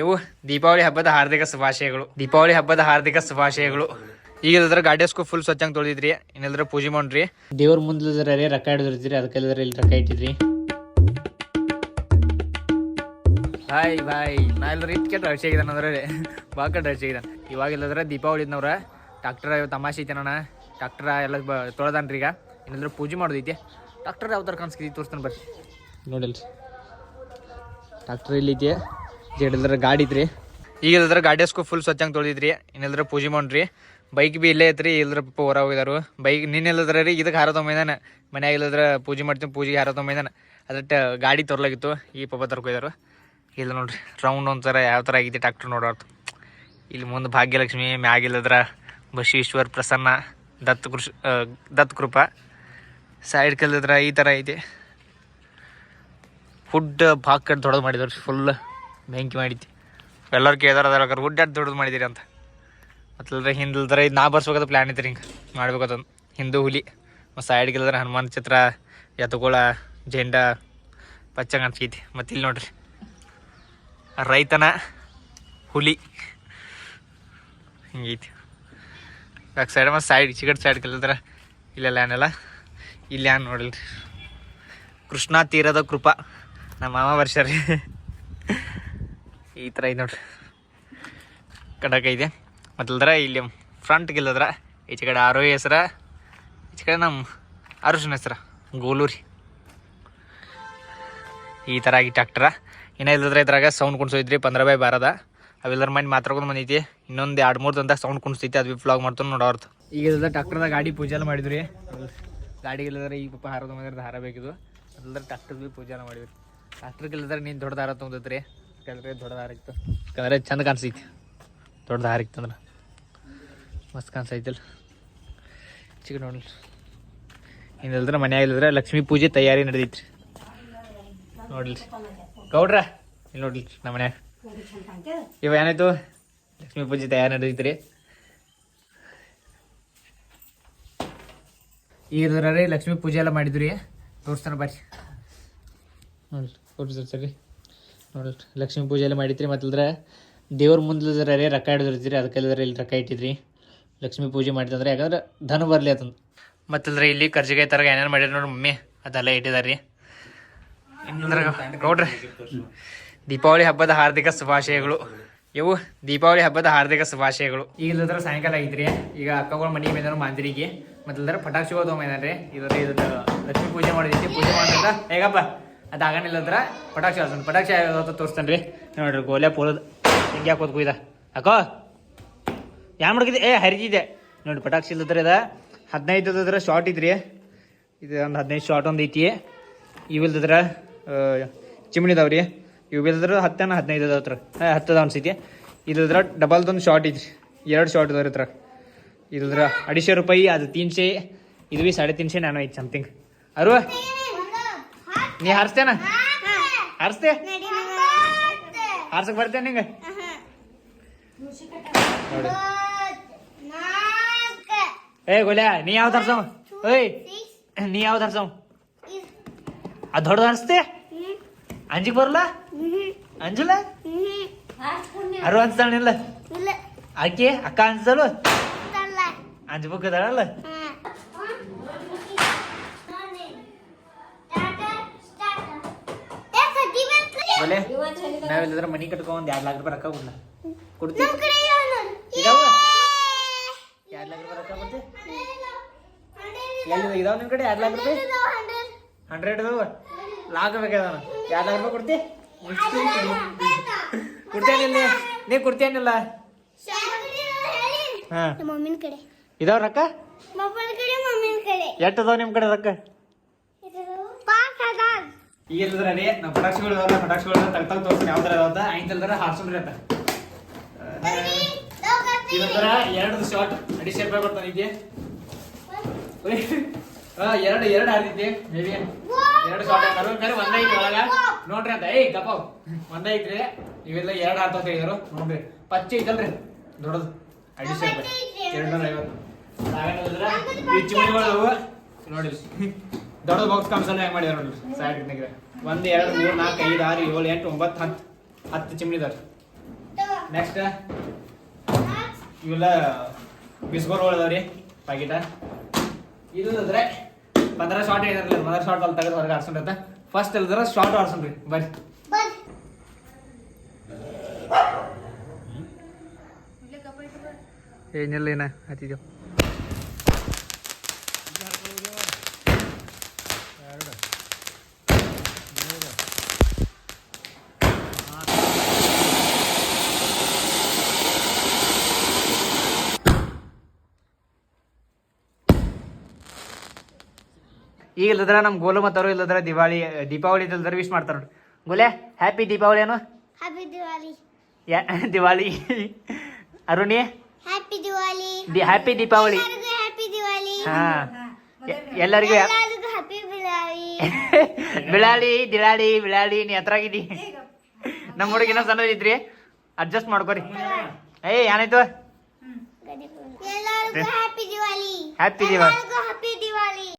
ಇವು ದೀಪಾವಳಿ ಹಬ್ಬದ ಹಾರ್ದಿಕ ಶುಭಾಶಯಗಳು. ದೀಪಾವಳಿ ಹಬ್ಬದ ಹಾರ್ದಿಕ ಶುಭಾಶಯಗಳು. ಈಗ ಇಲ್ಲದ್ರ ಗಾಡಿಸ್ಕು ಫುಲ್ ಸ್ವಚ್ಛಂಗ್ ತೊಳೆದಿದ್ರಿ. ಇನ್ನೆಲ್ಲ ಪೂಜೆ ಮಾಡ್ರಿ. ದೇವ್ರ ಮುಂದೆ ರೊಕ್ಕ ಹಿಡಿದಿರ್ತೀರಿ ಅದಕ್ಕೆ ಇಲ್ಲಿ ರೊಕ್ಕ ಇಟ್ಟಿದ್ರಿ. Hi bye. ನಾ ಎಲ್ಲರೂ ಕೆಟ್ಟ ಆಗಿದ್ದಾನೆ ಆಗಿದ್ದಾನ ಅಂದ್ರೆ. ಭಾಳ ಕೆಟ್ಟ ರಶ್ ಆಗಿದ್ದಾನೆ ಇವಾಗ ಇಲ್ಲದ್ರೆ ದೀಪಾವಳಿ ಇದ್ನವ್ರ. ಡಾಕ್ಟರ್ ತಮಾಷೆ ಐತೆ ನಾನು ಡಾಕ್ಟರ್ ಎಲ್ಲ ಬ ತೊಳೆದಾನ್ರಿ ಈಗ ಇನ್ನಿಲ್ದ್ರ ಪೂಜೆ ಮಾಡೋದೈತಿ. ಡಾಕ್ಟರ್ ಯಾವ ಥರ ಕಾಣಿಸ್ಕೈತಿ ತೋರಿಸ್ತಾನೆ ಬರ್ರಿ. ನೋಡಿಲ್ರಿ. ಡಾಕ್ಟರ್ ಇಲ್ಲಿದೆಯಾ? ಜಡಿಲ್ದ್ರ ಗಾಡಿ ಇದ್ರಿ? ಈಗ ಸ್ಕೂಲ್ ಗಾಡಿಸ್ಕು ಫುಲ್ ಸ್ವಚ್ಛಂಗ್ ತೊಳೆದಿದ್ರಿ. ಇನ್ನಿಲ್ದ್ರ ಪೂಜೆ ಮಾಡ್ರಿ. ಬೈಕ್ ಬಿ ಇಲ್ಲೇ ಐತ್ರಿ ಇಲ್ದ್ರ ಪಪ್ಪ ಹೊರ ಹೋಗಿದಾರು. ಬೈಕ್ ನಿನ್ನೆಲ್ಲದ್ರ ರೀ, ಇದಕ್ಕೆ ಹಾರ ತೊಗೊಂಬೈದಾನ ಮನ್ಯಾಗ ಇಲ್ಲದ್ರ ಪೂಜೆ ಮಾಡ್ತೀನಿ ಪೂಜೆಗೆ ಹಾರ ತೊಗೊಂಬೈದಾನ ಅದಟ್ಟ ಗಾಡಿ ತರ್ಲಾಗಿತ್ತು, ಈ ಪಪ್ಪ ತರ್ಕೊಯ್ದಾರು ಇಲ್ಲ ನೋಡ್ರಿ ರೌಂಡ್ ಒಂಥರ ಯಾವ ಥರ ಆಗೈತಿ ಟ್ಯಾಕ್ಟ್ರ್ ನೋಡೋರ್ತು ಇಲ್ಲಿ ಮುಂದೆ ಭಾಗ್ಯಲಕ್ಷ್ಮಿ ಮ್ಯಾಗಿಲ್ಲದ್ರ ಬಸವೇಶ್ವರ್ ಪ್ರಸನ್ನ, ದತ್ ಕೃಷ್ ದತ್ ಕೃಪಾ. ಸೈಡ್ ಕಲ್ದ್ರ ಈ ಥರ ಐತಿ. ಫುಡ್ ಭಾಗ ಕಟ್ ದೊಡ್ಡದು ಮಾಡಿದ್ರು ಫುಲ್ ಬೆಂಕಿ ಮಾಡಿದ್ದೆ. ಎಲ್ಲರೂ ಕೇಳ್ದಾರ ಅದರ ಗುಡ್ಡಾಡ್ ದೊಡ್ಡದು ಮಾಡಿದಿರಿ ಅಂತ. ಮತ್ತಲ್ರ ಹಿಂದಿಲ್ದ್ರೆ ಇದು ನಾ ಬರ್ಸ್ಬೇಕಂತ ಪ್ಲ್ಯಾನ್ ಇತ್ತು ಹಿಂಗೆ. ಮಾಡ್ಬೇಕದೊಂದು ಹಿಂದೂ ಹುಲಿ. ಮತ್ತು ಸೈಡ್ಗೆ ಇಲ್ಲದ್ರ ಹನುಮಾನ್ ಚಿತ್ರ ಎತ್ತುಗಳ ಜೆಂಡ, ಪಚ್ಚಂಗ ಅನ್ಸೈತಿ ಮತ್ತು ಇಲ್ಲಿ ನೋಡ್ರಿ. ರೈತನ ಹುಲಿ. ಹಿಂಗೈತಿ ಬ್ಯಾಕ್ ಸೈಡ್ ಮತ್ತು ಸೈಡ್ ಚಿಕಟ್ ಸೈಡ್ ಕಲಿದ್ರ ಇಲ್ಲೆಲ್ಲ ಏನೆಲ್ಲ ಇಲ್ಲಿ ಏನು ನೋಡಿಲ್ರಿ ಕೃಷ್ಣಾ ತೀರದ ಕೃಪಾ. ನಮ್ಮ ಮಾಮ ಬರ್ಸ್ಯಾರಿ ಈ ಥರ ಐತೆ ನೋಡ್ರಿ. ಕಡಕ ಇದೆ. ಮತ್ತಲ್ದ್ರೆ ಇಲ್ಲಿ ಫ್ರಂಟ್ಗೆ ಇಲ್ಲದ್ರ ಈಚೆ ಕಡೆ ಆರೋಹಿ ಹೆಸ್ರ ಈಚೆ ಕಡೆ ನಮ್ಮ ಅರುಷನ ಹೆಸ್ರ, ಗೋಲೂರಿ. ಈ ಥರ ಆಗಿ ಟ್ಯಾಕ್ಟ್ರ ಇನ್ನೂ ಇಲ್ಲದ್ರೆ ಇದ್ರಾಗ ಸೌಂಡ್ ಕುಣ್ಸೋದ್ರಿ ಪಂದ್ರ ಬೈ ಬಾರದ. ಅವೆಲ್ಲರ ಮನೆ ಮಾತಾಡ್ಕೊಂಡು ಬಂದೈತಿ. ಇನ್ನೊಂದು ಎರಡು ಮೂರು ದಂತ ಸೌಂಡ್ ಕುಣಿಸ್ತೈತಿ, ಅದು ಬಿ ಫ್ಲಾಗ್ ಮಾಡ್ಕೊಂಡು ನೋಡೋರ್ತು ಈಗ ಇಲ್ಲದ ಟ್ಯಾಕ್ಟ್ರದಾಗ ಗಾಡಿ ಪೂಜೆ ಮಾಡಿದ್ರಿ ಗಾಡಿ ಇಲ್ಲದ್ರೆ ಈಗ ಪಾಪ ಹಾರದ ಮನೆ ಹಾರ ಬೇಕಿದ್ದು ಅದ್ರ ಟ್ಯಾಕ್ಟರ್ ಬಿ ಪೂಜೆ ಮಾಡಿದ್ರಿ ಟ್ಯಾಕ್ಟ್ರಿಗೆ ಇಲ್ಲದ್ರೆ ನೀನು ದೊಡ್ಡ ದಾರ ತೊಗೊಂಡೈತ್ರಿ ಕೆಳಗೆ ದೊಡ್ಡದಾರಿತ್ತು ಯಾಕಂದ್ರೆ ಚಂದ ಕಾಣಿಸೈತಿ. ದೊಡ್ಡ ದಾರ ಇತ್ತಂದ್ರೆ ಮಸ್ತ್ ಕಾಣಿಸೈತಿಲ್ಲ ಚಿಕ್ಕ ನೋಡಿ ಇನ್ನಿಲ್ದ್ರೆ ಮನೆ ಇಲ್ಲದ್ರೆ ಲಕ್ಷ್ಮೀ ಪೂಜೆ ತಯಾರಿ ನಡೆದೈತ್ರಿ. ನೋಡ್ಲಿ. ಗೌಡ್ರ ಇಲ್ಲಿ ನೋಡ್ಲಿ ನಮ್ಮ ಮನ್ಯಾಗ. ಇವ ಏನಾಯ್ತು? ಲಕ್ಷ್ಮೀ ಪೂಜೆ ತಯಾರಿ ನಡೆದೈತ್ರಿ. ಈಗ ಲಕ್ಷ್ಮೀ ಪೂಜೆ ಎಲ್ಲ ಮಾಡಿದ್ರಿ. ತೋರಿಸ್ತಾನೆ ಬರ್ರಿ. ನೋಡ್ರಿ ಸರಿ ನೋಡ್ರಿ ಲಕ್ಷ್ಮೀ ಪೂಜೆ ಎಲ್ಲ ಮಾಡಿದ್ರಿ ಮತ್ತಲ್ದ್ರ ದೇವ್ರ ಮುಂದೆ ರೀ ರೊಕ್ಕ ಹಿಡಿದಿರ್ತೀರಿ, ಅದಕ್ಕೆ ಇಲ್ಲಿ ರೊಕ್ಕ ಇಟ್ಟಿದ್ರಿ. ಲಕ್ಷ್ಮೀ ಪೂಜೆ ಮಾಡಿದಂದ್ರೆ ಯಾಕಂದ್ರೆ ಧನ ಬರಲಿ ಅಂತಂದು ಮತ್ತಲ್ರಿ ಇಲ್ಲಿ ಕರ್ಜಿಕಾಯಿ ತರ ಏನೇನು ಮಾಡ್ಯಾರ ನೋಡಿ ಮಮ್ಮಿ, ಅದೆಲ್ಲ ಇಟ್ಟಿದಾರ್ರಿ. ನೋಡ್ರಿ, ದೀಪಾವಳಿ ಹಬ್ಬದ ಹಾರ್ದಿಕ ಶುಭಾಶಯಗಳು. ಇವು ದೀಪಾವಳಿ ಹಬ್ಬದ ಹಾರ್ದಿಕ ಶುಭಾಶಯಗಳು. ಈಗ ಇಲ್ಲದ್ರ ಸಾಯಂಕಾಲ ಐತ್ರಿ, ಈಗ ಅಕ್ಕಗಳ ಮನೆ ಮೇಲೆ ಮಾಂದಿರಿಗೆ ಮತ್ತಲ್ದ್ರ ಪಟಾಕ್ಷಿಗಳು ತೊಗೊಂಬಂದ್ರಿ ಇದ್ರ ಇದ್ರ ಲಕ್ಷ್ಮೀ ಪೂಜೆ ಮಾಡಿದೈತಿ, ಪೂಜೆ ಮಾಡಿದ್ರೆ ಹೇಗಪ್ಪ? ಅದು ಆಗನಿಲ್ಲಂದ್ರ ಪಟಾಕ್ಷಿ ಹಾಕ್ತಾನೆ ಪಟಾಕ್ಷಿ ತೋರಿಸ್ತಾನೆ ರೀ ನೋಡ್ರಿ ಗೋಲೆ ಪೋಲದ ಹಿಂಗೆ ಹಾಕೋದ್ ಕುಯ್ದ ಅಕ್ಕೋ ಯಾ ಮಾಡ್ಕಿದ್ದೆ ಏ ಹರಿದಿದೆ ನೋಡಿ ಪಟಾಕ್ಷಿ ಇಲ್ಲದ್ರೆ ಇದ ಹದಿನೈದು ಶಾರ್ಟ್ ಇದ್ರಿ. ಇದು ಒಂದು ಹದಿನೈದು ಶಾರ್ಟ್ ಒಂದು ಐತಿ. ಇವಿಲ್ದದ್ರ ಚಿಮಣಿ ರೀ. ಇವು ಇಲ್ದ್ರ ಹತ್ತನ ಹದಿನೈದು ಅದ್ರ ಹತ್ತದ ಅನ್ಸೈತಿ. ಇಲ್ಲದ್ರ ಡಬಲ್ದೊಂದು ಶಾರ್ಟ್ ಇದ್ರಿ ಎರಡು ಶಾರ್ಟ್ ಇದಾವ್ರಿ ಹತ್ರ ಇಲ್ಲದ್ರ ಅಡಿಶೆ ರೂಪಾಯಿ, ಅದು ತೀನ್ಶೆ ಇದು ಭೀ ಸಾಡೆ ತೀನ್ಶೆ ನಾನು ಐತಿ ಸಮಥಿಂಗ್ ಅರು ನೀ ಹಾರಿಸ್ತೇನ ಹಾರಿಸ್ತೆ ಹಾರ್ಸಕ್ ಬರ್ತೇನೆ ನಿಂಗೆ ನೋಡಿ ಏ ಗೋಲ್ಯಾ ನೀ ಯಾವ್ದು ಹರ್ಸವ್ ಏಯ್ ನೀ ಯಾವ್ದು ಹರ್ಸವ್ ಅದು ದೊಡ್ಡದು ಹರಿಸ್ತೆ ಅಂಜಿಗೆ ಬರಲ್ಲ ಅಂಜಲ ಅರು ಅನ್ಸ್ತಾಳಿಲ್ಲ ಆಕೆ ಅಕ್ಕ ಅನ್ಸಲ್ಲ ಅಂಜ್ಬೇಕದಲ್ಲ ಬೋಲೆ. ನಾವಿಲ್ಲದ್ರ ಮನಿ ಕಟ್ಕೊಂಡ್ ಒಂದ್ ಎರಡ್ ಲಕ್ಷ ರೂಪಾಯಿ ರೊಕ್ಕ ಕೊಡ್ಲ? ಕೊಡ್ತೀವಿ. ಇದಾವ? ಎರಡ್ ಲಕ್ಷ ರೂಪಾಯಿ ರೊಕ್ಕ ಕೊಡ್ತಿ ಎಲ್ಲಿ ಇದಾವ ನಿನ್ ಕಡೆ? ಎರಡ್ ಲಾಖ ರೂಪಾಯಿ? ಹಂಡ್ರೆಡ್ ಇದಾವ ಲಾಖ ಬೇಕಾದ ಎರಡ್ ಲಕ್ಷ ರೂಪಾಯಿ ಕೊಡ್ತಿ? ಕೊಡ್ತೇನಿಲ್ಲ ನೀ ಕೊಡ್ತೇನಿಲ್ಲ? ಹಾ. ಇದಾವ ರೊಕ್ಕ? ಅದಾವ ನಿಮ್ ಕಡೆ ರೊಕ್ಕ? ಈಗ ಇಲ್ಲದ್ರ ರೀ ನಾವು ಪಟಾಕ್ಷಿಗಳು ಇದಾವಲ್ಲ ಪಟಾಕ್ಷಿಗಳು ತಗ್ ತಗ್ ತೋರಿಸ್ತೀನಿ. ಯಾವ ಥರ ಇದಾವಂತ? ಐತಲ್ದ್ರ ಹಾರ್ಸೋಣ್ರಿ ಅಂತ. ಇದಂದ್ರ ಎರಡು ಶಾರ್ಟ್ ಅಡಿ ರೂಪಾಯಿ ಬರ್ತಾನೆ ಇದೆ ಹಾ ಎರಡು ಎರಡು ಹಾರಿದ್ದೆ ಮೇಬಿ ಎರಡು ಶಾರ್ಟ್ ಹಾಕಾರು ಬೇರೆ ಒಂದೇ ಐತಿ ಒಳಗ. ನೋಡ್ರಿ ಅಂತ. ಏಯ್ ಗಪ್ಪ. ಒಂದೇ ಐತ್ರಿ. ಇವೆಲ್ಲ ಎರಡು ಹಾಕ್ತಾ ತೆಗಿದಾರು ನೋಡ್ರಿ. ಪಚ್ಚೆ ಐತಲ್ರಿ. ದೊಡ್ಡದು. ಅಡಿ ಶೇಪ್ ಎರಡು. ನೂರ ಐವತ್ತು ಚಿಮಣಿಗಳು ನೋಡಿ ದೊಡ್ಡ ಬಾಕ್ಸ್ ಕಾಣಿಸಲ್ಲ ಹೆಂಗ್ ಮಾಡ್ಯಾರ ನೋಡಿ. ಸೈಡ್ ಒಂದ್, ಎರಡು, ಮೂರ್, ನಾಲ್ಕು, ಐದು, ಆರು, ಏಳು, ಎಂಟು, ಒಂಬತ್ತು, ಹತ್ತು. ಹತ್ತು ಚಿಮ್ಣಿ ಇದಾರ ನೆಕ್ಸ್ಟ್ ಇವೆಲ್ಲ ಬಿಸ್ಕೋರ್ಗಳು ಅದಾವ್ರಿ ಪ್ಯಾಕೆಟ ಇದು ಅಂದ್ರೆ ಪಂದ್ರ ಶಾರ್ಟ್ ಏನಿರಲಿಲ್ಲ ಪಂದ್ರ ಶಾರ್ಟ್ ಅಲ್ಲಿ ತೆಗೆದು ಹೊರಗೆ ಆಡ್ಸೊಂಡಿರ್ತ ಫಸ್ಟ್ ಇಲ್ದ್ರ ಶಾರ್ಟ್ ಆಡ್ಸೊಂಡ್ರಿ ಬರ್ರಿ. ಬರ್ ಏನಿಲ್ಲ ಏನ ಹತ್ತಿದ್ದೇವೆ ಈಗ ಇಲ್ಲದ್ರ ನಮ್ ಗೋಲು ಮತ್ತವ್ರು ಇಲ್ಲದ್ರ ದಿವಾಳಿ ದೀಪಾವಳಿ ಇಲ್ಲದ್ರ ವಿಶ್ ಮಾಡ್ತಾರ ನೋಡಿ ಗೋಲೆ ಹ್ಯಾಪಿ ದೀಪಾವಳಿ ಏನು? ಹ್ಯಾಪಿ ದಿವಾಲಿ ಯಾ ದಿವಾಳಿ. Aruni? Happy Diwali the happy Deepavali. ಎಲ್ಲರಿಗೂ ಹ್ಯಾಪಿ ಹಾ. ಎಲ್ಲರಿಗೂ ಹ್ಯಾಪಿ ಬಿಳಾಳಿ ದಿಳಾಳಿ ಬಿಳಾಳಿ ನೀ ಹತ್ರಾಗಿದ್ದಿ ನಮ್ಮ ಹುಡುಗಿ ಸಣ್ಣ ಸಣ್ಣದಿದ್ರಿ ಅಡ್ಜಸ್ಟ್ ಮಾಡ್ಕೊರಿ. ಏಯ್ ಏನಾಯ್ತು? ಹ್ಯಾಪಿ ದಿವಾಳಿ ಹ್ಯಾಪಿ ದಿವಾಳಿ